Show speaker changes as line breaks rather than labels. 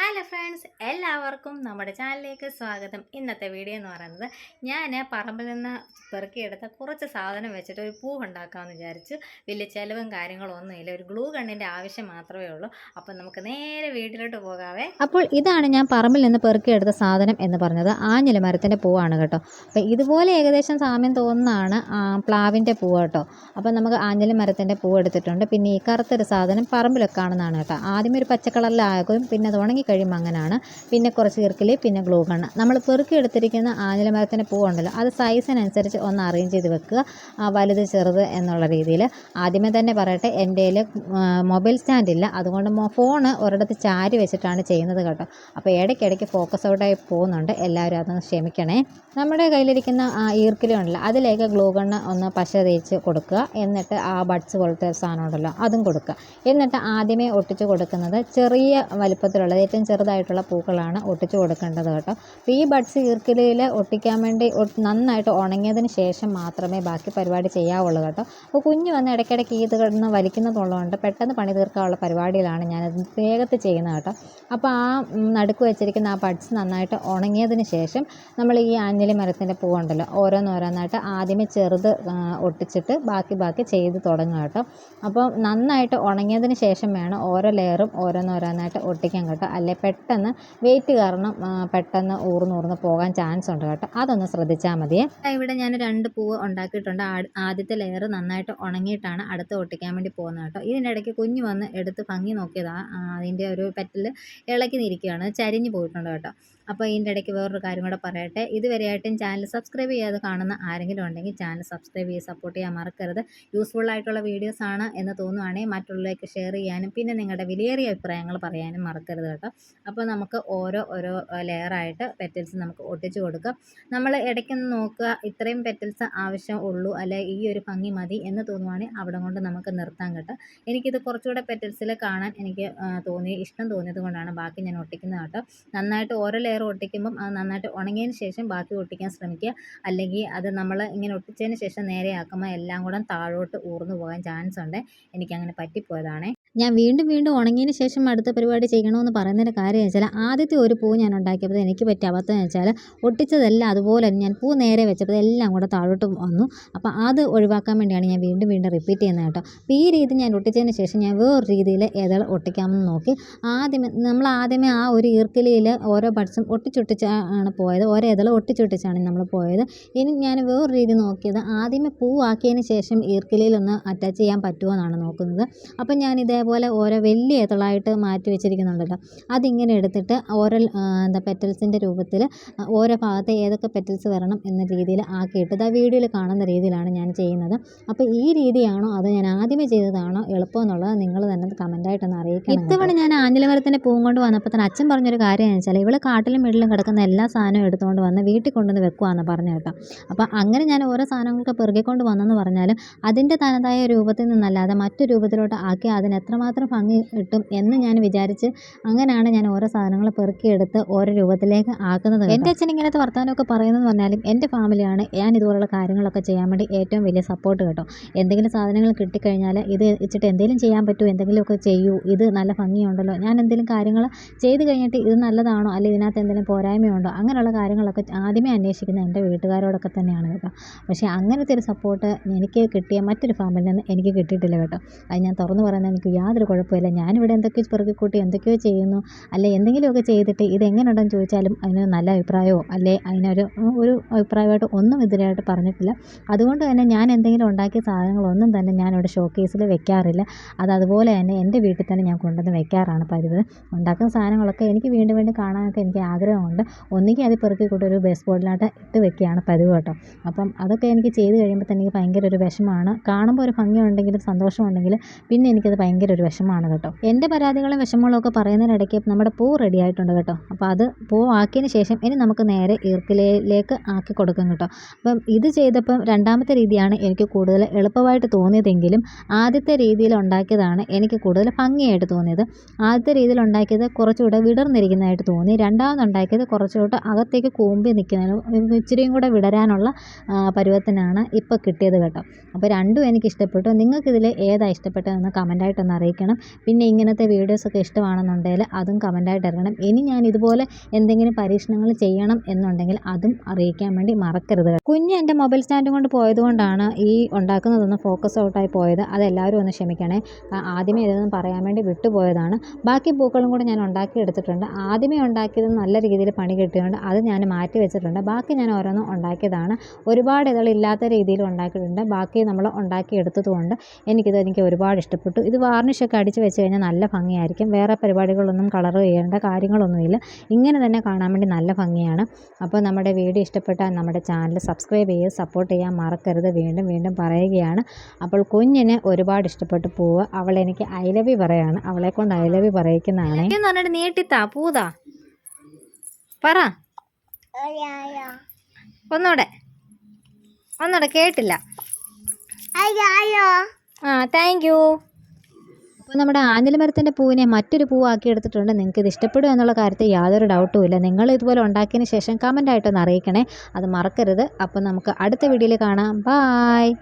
Hello friends എല്ലാവർക്കും നമ്മുടെ ചാനലിലേക്ക് സ്വാഗതം. ഇന്നത്തെ വീഡിയോ എന്ന് പറയുന്നത് ഞാൻ പറമ്പിൽ നിന്ന് പെറുക്കിയെടുത്ത കുറച്ച് സാധനം വെച്ചിട്ട് ഒരു പൂ ഉണ്ടാക്കാമെന്ന് വിചാരിച്ചു. വലിയ ചിലവും കാര്യങ്ങളും ഒന്നുമില്ല ഒരു ഗ്ലൂ ഗണ്ണിന്റെ ആവശ്യം മാത്രമേ ഉള്ളൂ. അപ്പം നമുക്ക് നേരെ വീട്ടിലോട്ട് പോകാവേ.
അപ്പോൾ ഇതാണ് ഞാൻ പറമ്പിൽ നിന്ന് പെറുക്കിയെടുത്ത സാധനം എന്ന് പറഞ്ഞത്. ആഞ്ഞില മരത്തിന്റെ പൂവാണ് കേട്ടോ. അപ്പോൾ ഇതുപോലെ ഏകദേശം സാമ്യം തോന്നുന്നതാണ് പ്ലാവിന്റെ പൂവ് കേട്ടോ. അപ്പോൾ നമുക്ക് ആഞ്ഞില മരത്തിന്റെ പൂവ് എടുത്തിട്ടുണ്ട്. പിന്നെ ഈ കറുത്തൊരു സാധനം പറമ്പിലൊക്കെ കാണുന്നതാണ് കേട്ടോ. ആദ്യം ഒരു പച്ചക്കളറിലാകും പിന്നെ അത് ഉണങ്ങി കഴിയുമ്പോൾ അങ്ങനെയാണ് പിന്നെ കുറച്ച് ഈർക്കിലി പിന്നെ ഗ്ലൂ കണ്ണ് നമ്മൾ പെറുക്കി എടുത്തിരിക്കുന്ന ആഞ്ഞില മരത്തിന്റെ പൂവുണ്ടല്ലോ അത് സൈസിനനുസരിച്ച് ഒന്ന് അറേഞ്ച് ചെയ്ത് വെക്കുക. വലുത് ചെറുത് എന്നുള്ള രീതിയിൽ. ആദ്യമേ തന്നെ പറയട്ടെ എന്റെ കയ്യിൽ മൊബൈൽ സ്റ്റാൻഡ് ഇല്ല. അതുകൊണ്ട് ഫോണ് ഒരിടത്ത് ചാരി വെച്ചിട്ടാണ് ചെയ്യുന്നത് കേട്ടോ. അപ്പോൾ ഇടയ്ക്കിടയ്ക്ക് ഫോക്കസ് ഔട്ടായി പോകുന്നുണ്ട്. എല്ലാവരും അതൊന്ന് ക്ഷമിക്കണേ. നമ്മുടെ കയ്യിലിരിക്കുന്ന ആ ഈർക്കിലി ഉണ്ടല്ലോ അതിലേക്ക് ഗ്ലൂ ഗണ്ണ് ഒന്ന് പശ തേച്ച് കൊടുക്കുക. എന്നിട്ട് ആ ബഡ്സ് പോലത്തെ സാധനം ഉണ്ടല്ലോ അതും കൊടുക്കുക. എന്നിട്ട് ആദ്യമേ ഒട്ടിച്ച് കൊടുക്കുന്നത് ചെറിയ വലിപ്പത്തിലുള്ള ഏറ്റവും ചെറുതായിട്ടുള്ള പൂക്കളാണ് ഒട്ടിച്ചു കൊടുക്കേണ്ടത് കേട്ടോ. അപ്പോൾ ഈ ബഡ്സ് ഈർക്കിലയിൽ ഒട്ടിക്കാൻ വേണ്ടി നന്നായിട്ട് ഉണങ്ങിയതിന് ശേഷം മാത്രമേ ബാക്കി പരിപാടി ചെയ്യാവുള്ളൂ കേട്ടോ. അപ്പോൾ കുഞ്ഞ് വന്ന് ഇടയ്ക്കിടയ്ക്ക് ഇത് കിടന്ന് വലിക്കുന്നതുള്ളതുകൊണ്ട് പെട്ടെന്ന് പണി തീർക്കാനുള്ള പരിപാടിയിലാണ് ഞാനത് വേഗത്തിൽ ചെയ്യുന്നത് കേട്ടോ. അപ്പോൾ ആ നടുക്ക് വെച്ചിരിക്കുന്ന ആ ബഡ്സ് നന്നായിട്ട് ഉണങ്ങിയതിന് ശേഷം നമ്മൾ ഈ ആഞ്ഞലി മരത്തിന്റെ പൂവുണ്ടല്ലോ ഓരോന്നോരോന്നായിട്ട് ആദ്യമേ ചെറുത് ഒട്ടിച്ചിട്ട് ബാക്കി ബാക്കി ചെയ്ത് തുടങ്ങുക കേട്ടോ. അപ്പോൾ നന്നായിട്ട് ഉണങ്ങിയതിന് ശേഷം വേണം ഓരോ ലെയറും ഓരോന്നോരോന്നായിട്ട് ഒട്ടിക്കാൻ കേട്ടോ. അല്ലെ പെട്ടെന്ന് വെയിറ്റ് കാരണം പെട്ടെന്ന് ഊർന്നൂർന്ന് പോകാൻ ചാൻസ് ഉണ്ട് കേട്ടോ. അതൊന്ന് ശ്രദ്ധിച്ചാൽ മതിയേ.
ഇവിടെ ഞാൻ രണ്ട് പൂവ് ഉണ്ടാക്കിയിട്ടുണ്ട്. ആദ്യത്തെ ലെയർ നന്നായിട്ട് ഉണങ്ങിയിട്ടാണ് അടുത്ത് ഒട്ടിക്കാൻ വേണ്ടി പോകുന്നത് കേട്ടോ. ഇതിന്റെ ഇടയ്ക്ക് കുഞ്ഞ് വന്ന് എടുത്ത് ഭംഗി നോക്കിയതാണ് അതിന്റെ ഒരു പെറ്റിൽ ഇളക്കി നിൽക്കുകയാണ് ചരിഞ്ഞ് പോയിട്ടുണ്ട് കേട്ടോ. അപ്പോൾ ഇതിന്റെ ഇടയ്ക്ക് വേറൊരു കാര്യം കൂടെ പറയട്ടെ. ഇതുവരെയായിട്ടും ചാനൽ സബ്സ്ക്രൈബ് ചെയ്യാതെ കാണുന്ന ആരെങ്കിലും ഉണ്ടെങ്കിൽ ചാനൽ സബ്സ്ക്രൈബ് ചെയ്ത് സപ്പോർട്ട് ചെയ്യാൻ മറക്കരുത്. യൂസ്ഫുൾ ആയിട്ടുള്ള വീഡിയോസ് ആണ് എന്ന് തോന്നുവാണെങ്കിൽ മറ്റുള്ളവർക്ക് ഷെയർ ചെയ്യാനും പിന്നെ നിങ്ങളുടെ വിലയേറിയ അഭിപ്രായങ്ങൾ പറയാനും മറക്കരുത് കേട്ടോ. അപ്പോൾ നമുക്ക് ഓരോ ഓരോ ലെയറായിട്ട് പെറ്റൽസ് നമുക്ക് ഒട്ടിച്ച് കൊടുക്കാം. നമ്മൾ ഇടയ്ക്കൊന്ന് നോക്കുക ഇത്രയും പെറ്റൽസ് ആവശ്യം ഉള്ളൂ അല്ലെ ഈ ഒരു ഭംഗി മതി എന്ന് തോന്നുവാണെങ്കിൽ അവിടെ കൊണ്ട് നമുക്ക് നിർത്താൻ കേട്ടോ. എനിക്കിത് കുറച്ചുകൂടെ പെറ്റൽസിൽ കാണാൻ എനിക്ക് തോന്നി ഇഷ്ടം തോന്നിയത് കൊണ്ടാണ് ബാക്കി ഞാൻ ഒട്ടിക്കുന്നത് കേട്ടോ. നന്നായിട്ട് ഓരോ ലെയർ ഒട്ടിക്കുമ്പം അത് നന്നായിട്ട് ഉണങ്ങിയതിന് ശേഷം ബാക്കി ഒട്ടിക്കാൻ ശ്രമിക്കുക. അല്ലെങ്കിൽ അത് നമ്മൾ ഇങ്ങനെ ഒട്ടിച്ചതിന് ശേഷം നേരെ ആക്കുമ്പോൾ എല്ലാം കൂടെ താഴോട്ട് ഊർന്നു പോകാൻ ചാൻസ് ഉണ്ട്. എനിക്കങ്ങനെ പറ്റിപ്പോയതാണേ.
ഞാൻ വീണ്ടും വീണ്ടും ഉണങ്ങിയതിന് ശേഷം അടുത്ത പരിപാടി ചെയ്യണമെന്ന് പറയുന്നതിന്റെ കാര്യം വെച്ചാൽ ആദ്യത്തെ ഒരു പൂ ഞാൻ ഉണ്ടാക്കിയപ്പോൾ എനിക്ക് പറ്റിയ അബദ്ധം എന്ന് വെച്ചാൽ ഒട്ടിച്ചതെല്ലാം അതുപോലെ ഞാൻ പൂ നേരെ വെച്ചപ്പോൾ എല്ലാം കൂടെ താഴോട്ട് വന്നു. അപ്പോൾ അത് ഒഴിവാക്കാൻ വേണ്ടിയാണ് ഞാൻ വീണ്ടും വീണ്ടും റിപ്പീറ്റ് ചെയ്യുന്നത് കേട്ടോ. അപ്പോൾ ഈ രീതി ഞാൻ ഒട്ടിച്ചതിന് ശേഷം ഞാൻ വേറൊരു രീതിയിൽ ഏതാൾ ഒട്ടിക്കാമെന്ന് നോക്കി. ആദ്യമേ നമ്മൾ ആദ്യമേ ആ ഒരു ഈർക്കിലിയിൽ ഓരോ ബഡ്സും ഒട്ടിച്ചൊട്ടിച്ചാണ് പോയത്. ഓരോ ഏതളും ഒട്ടിച്ചൊട്ടിച്ചാണ് നമ്മൾ പോയത്. ഇനി ഞാൻ വേറൊരു രീതി നോക്കിയത്. ആദ്യമേ പൂവാക്കിയതിന് ശേഷം ഈർക്കിലിയിലൊന്ന് അറ്റാച്ച് ചെയ്യാൻ പറ്റുമോ എന്നാണ് നോക്കുന്നത്. അപ്പോൾ ഞാൻ ഇതേപോലെ ഓരോ വലിയ ഇതളായിട്ട് മാറ്റി വെച്ചിരിക്കുന്നുണ്ടല്ലോ. അതിങ്ങനെ എടുത്തിട്ട് ഓരോ എന്താ പെറ്റൽസിന്റെ രൂപത്തിൽ ഓരോ ഭാഗത്തെ ഏതൊക്കെ പെറ്റൽസ് വരണം എന്ന രീതിയിൽ ആക്കിയിട്ട് ഇതാ വീഡിയോയിൽ കാണുന്ന രീതിയിലാണ് ഞാൻ ചെയ്യുന്നത്. അപ്പോൾ ഈ രീതിയാണോ അതോ ഞാൻ ആദ്യമേ ചെയ്തതാണോ എളുപ്പം എന്നുള്ളത് നിങ്ങൾ തന്നെ കമന്റായിട്ടൊന്ന് അറിയിക്കും ഇത്തവണ ഞാൻ ആഞ്ഞിലമരത്തിന്റെ പൂവും കൊണ്ട് വന്നപ്പോൾ തന്നെ അച്ഛൻ പറഞ്ഞൊരു കാര്യം എന്ന് വെച്ചാൽ ഇവൾ കാട്ടിലും വീട്ടിലും കിടക്കുന്ന എല്ലാ സാധനവും എടുത്തുകൊണ്ട് വന്ന് വീട്ടിൽ കൊണ്ടുവന്ന് വെക്കുവാന്ന് പറഞ്ഞു കേട്ടോ. അപ്പോൾ അങ്ങനെ ഞാൻ ഓരോ സാധനങ്ങൾക്ക് പെറുകിക്കൊണ്ട് വന്നെന്ന് പറഞ്ഞാലും അതിന്റെ തനതായ രൂപത്തിൽ നിന്നല്ലാതെ മറ്റു രൂപത്തിലോട്ട് ആക്കി അതിന് എത്രമാത്രം ഭംഗി കിട്ടും എന്ന് ഞാൻ വിചാരിച്ച് അങ്ങനെയാണ് ഞാൻ ഓരോ സാധനങ്ങൾ പെറുക്കിയെടുത്ത് ഓരോ രൂപത്തിലേക്ക് ആക്കുന്നത് എന്റെ അച്ഛൻ ഇങ്ങനത്തെ വർത്തമാനമൊക്കെ പറയുന്നതെന്ന് പറഞ്ഞാലും എന്റെ ഫാമിലിയാണ് ഞാൻ ഇതുപോലുള്ള കാര്യങ്ങളൊക്കെ ചെയ്യാൻ വേണ്ടി ഏറ്റവും വലിയ സപ്പോർട്ട് കേട്ടോ. എന്തെങ്കിലും സാധനങ്ങൾ കിട്ടിക്കഴിഞ്ഞാൽ ഇത് വെച്ചിട്ട് എന്തെങ്കിലും ചെയ്യാൻ പറ്റുമോ എന്തെങ്കിലുമൊക്കെ ചെയ്യൂ ഇത് നല്ല ഭംഗിയുണ്ടല്ലോ. ഞാൻ എന്തെങ്കിലും കാര്യങ്ങൾ ചെയ്ത് കഴിഞ്ഞിട്ട് ഇത് നല്ലതാണോ അല്ലെങ്കിൽ ഇതിനകത്ത് എന്തെങ്കിലും പോരായ്മയുണ്ടോ അങ്ങനെയുള്ള കാര്യങ്ങളൊക്കെ ആദ്യമേ അന്വേഷിക്കുന്ന എന്റെ വീട്ടുകാരോടൊക്കെ തന്നെയാണ് കേട്ടോ. പക്ഷേ അങ്ങനത്തെ ഒരു സപ്പോർട്ട് എനിക്ക് കിട്ടിയ മറ്റൊരു ഫാമിൽ നിന്ന് എനിക്ക് കിട്ടിയിട്ടില്ല കേട്ടോ. അത് ഞാൻ തുറന്നു പറയുന്നത് എനിക്ക് യാതൊരു കുഴപ്പമില്ല ഞാനിവിടെ എന്തൊക്കെയോ പെറുക്കിക്കൂട്ടി എന്തൊക്കെയോ ചെയ്യുന്നു. അല്ലെ? എന്തെങ്കിലുമൊക്കെ ചെയ്തിട്ട് ഇത് എങ്ങനെയുണ്ടെന്ന് ചോദിച്ചാലും അതിന് നല്ല അഭിപ്രായമോ? അല്ലെ? അതിനൊരു ഒരു അഭിപ്രായമായിട്ട് ഒന്നും ഇതിനായിട്ട് പറഞ്ഞിട്ടില്ല. അതുകൊണ്ട് തന്നെ ഞാൻ എന്തെങ്കിലും ഉണ്ടാക്കിയ സാധനങ്ങളൊന്നും തന്നെ ഞാനിവിടെ ഷോക്കേസിൽ വെക്കാറില്ല. അത് അതുപോലെ തന്നെ എന്റെ വീട്ടിൽ തന്നെ ഞാൻ കൊണ്ടുവന്ന് വെക്കാറാണ് പതിവ്. ഉണ്ടാക്കുന്ന സാധനങ്ങളൊക്കെ എനിക്ക് വീണ്ടും വീണ്ടും കാണാനൊക്കെ എനിക്ക് ആഗ്രഹമുണ്ട്. ഒന്നുകിൽ അത് പെറുക്കി കൂട്ടി ഒരു ബേസ് ബോർഡിലായിട്ട് ഇട്ട് വെക്കുകയാണ് പതിവ് കേട്ടോ. അപ്പം അതൊക്കെ എനിക്ക് ചെയ്ത് കഴിയുമ്പോൾ തന്നെ എനിക്ക് ഭയങ്കര ഒരു വിഷമമാണ്. കാണുമ്പോൾ ഒരു ഭംഗിയുണ്ടെങ്കിലും സന്തോഷമുണ്ടെങ്കിൽ പിന്നെ എനിക്കത് ഭയങ്കര ഒരു വിഷമമാണ് കേട്ടോ. എന്റെ പരാതികളും വിഷമങ്ങളും ഒക്കെ പറയുന്നതിനിടയ്ക്ക് നമ്മുടെ പൂ റെഡി ആയിട്ടുണ്ട് കേട്ടോ. അപ്പോൾ അത് പൂ ആക്കിയതിന് ശേഷം ഇനി നമുക്ക് നേരെ ഈർക്കിലയിലേക്ക് ആക്കി കൊടുക്കും കേട്ടോ. അപ്പം ഇത് ചെയ്തപ്പം രണ്ടാമത്തെ രീതിയാണ് എനിക്ക് കൂടുതൽ എളുപ്പമായിട്ട് തോന്നിയതെങ്കിലും ആദ്യത്തെ രീതിയിൽ ഉണ്ടാക്കിയതാണ് എനിക്ക് കൂടുതൽ ഭംഗിയായിട്ട് തോന്നിയത്. ആദ്യത്തെ രീതിയിൽ ഉണ്ടാക്കിയത് കുറച്ചുകൂടെ വിടർന്നിരിക്കുന്നതായിട്ട് തോന്നി. രണ്ടാമത് ഉണ്ടാക്കിയത് കുറച്ചുകൂടെ അകത്തേക്ക് കൂമ്പി നിൽക്കുന്നതിനും ഇച്ചിരിയും കൂടെ വിടരാനുള്ള പരുവത്തിനാണ് ഇപ്പോൾ കിട്ടിയത് കേട്ടോ. അപ്പോൾ രണ്ടും എനിക്ക് ഇഷ്ടപ്പെട്ടു നിങ്ങൾക്കിതിൽ ഏതാ ഇഷ്ടപ്പെട്ടതെന്ന് കമന്റായിട്ടൊന്ന് അറിയിക്കണം. പിന്നെ ഇങ്ങനത്തെ വീഡിയോസൊക്കെ ഇഷ്ടമാണെന്നുണ്ടെങ്കിൽ അതും കമന്റായിട്ട് ഇറങ്ങണം. ഇനി ഞാൻ ഇതുപോലെ എന്തെങ്കിലും പരീക്ഷണങ്ങൾ ചെയ്യണം എന്നുണ്ടെങ്കിൽ അതും അറിയിക്കാൻ വേണ്ടി മറക്കരുത്. കുഞ്ഞ് എന്റെ മൊബൈൽ സ്റ്റാൻഡ് കൊണ്ട് പോയതുകൊണ്ടാണ് ഈ ഉണ്ടാക്കുന്നതൊന്ന് ഫോക്കസ് ഔട്ടായി പോയത്. അതെല്ലാവരും ഒന്ന് ക്ഷമിക്കണേ. ആദ്യമേ ഇതൊന്നും പറയാൻ വേണ്ടി വിട്ടുപോയതാണ്. ബാക്കി പൂക്കളും കൂടെ ഞാൻ ഉണ്ടാക്കി എടുത്തിട്ടുണ്ട്. ആദ്യമേ ഉണ്ടാക്കിയത് നല്ല രീതിയിൽ പണി കിട്ടിയതുകൊണ്ട് അത് ഞാൻ മാറ്റി വെച്ചിട്ടുണ്ട്. ബാക്കി ഞാൻ ഓരോന്നും ഉണ്ടാക്കിയതാണ്. ഒരുപാട് ഇതളില്ലാത്ത രീതിയിൽ ഉണ്ടാക്കിയിട്ടുണ്ട്. ബാക്കി നമ്മൾ ഉണ്ടാക്കിയെടുത്തതുകൊണ്ട് എനിക്കിത് എനിക്ക് ഒരുപാട് ഇഷ്ടപ്പെട്ടു. ഇത് വാർണിഷൊക്കെ അടിച്ച് വെച്ച് കഴിഞ്ഞാൽ നല്ല ഭംഗിയായിരിക്കും. വേറെ പരിപാടികളൊന്നും കളർ ചെയ്യേണ്ട കാര്യങ്ങളൊന്നുമില്ല. ഇങ്ങനെ തന്നെ കാണാൻ വേണ്ടി നല്ല ഭംഗിയാണ്. അപ്പോൾ നമ്മുടെ വീഡിയോ ഇഷ്ടപ്പെട്ടാൽ നമ്മുടെ ചാനൽ സബ്സ്ക്രൈബ് ചെയ്ത് സപ്പോർട്ട് ചെയ്യാൻ മറക്കരുത്. വീണ്ടും വീണ്ടും പറയുകയാണ്. അപ്പോൾ കുഞ്ഞിനെ ഒരുപാട് ഇഷ്ടപ്പെട്ട് പോവുക. അവളെനിക്ക് ഐ ലവ് യു പറയാണ്. അവളെ കൊണ്ട് ഐ ലവ് യു പറയിക്കുന്നതാണ്.
പറഞ്ഞിട്ട് നീട്ടിത്താ പൂതാ. പറ. ഒന്നൂടെ. ഒന്നൂടെ കേട്ടില്ല. ആ താങ്ക് യു
അപ്പോൾ നമ്മുടെ ആഞ്ഞിലിമരത്തിന്റെ പൂവിനെ മറ്റൊരു പൂവാക്കി എടുത്തിട്ടുണ്ട്. നിങ്ങൾക്ക് ഇത് ഇഷ്ടപ്പെടും എന്നുള്ള കാര്യത്തിൽ യാതൊരു ഡൗട്ടും ഇല്ല. നിങ്ങൾ ഇതുപോലെ ഉണ്ടാക്കിയതിന് ശേഷം കമന്റായിട്ടൊന്ന് അറിയിക്കണേ. അത് മറക്കരുത്. അപ്പോൾ നമുക്ക് അടുത്ത വീഡിയോയിൽ കാണാം. ബായ്